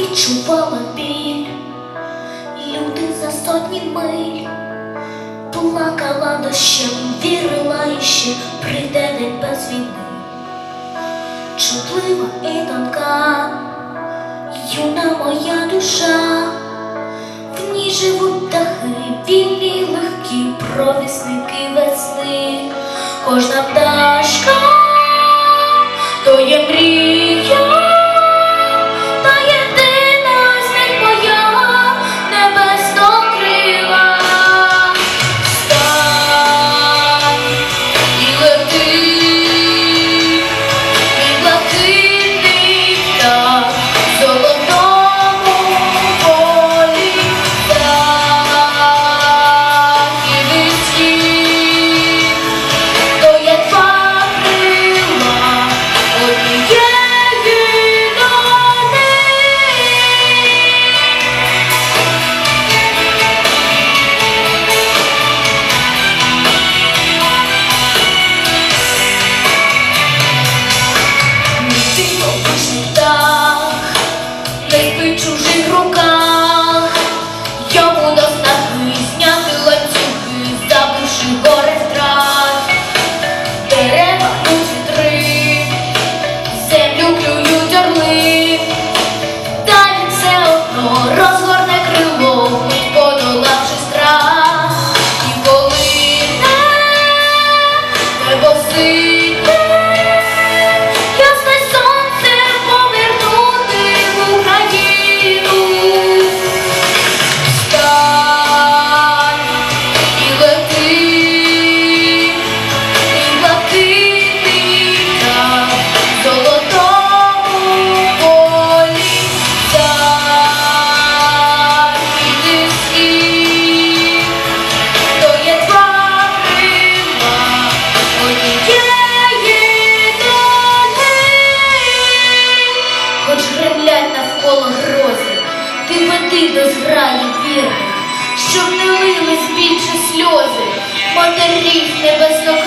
відчувала біль, люди за сотні миль плакала дощем, вірила і ще прийде день без війни, чутлива і тонка, юна моя душа, в ній живуть птахи, вільні легкі провісники весни, кожна пташка то є мрія. Stop. до зграї вірних, щоб не лились більше сльози, матерів небесно.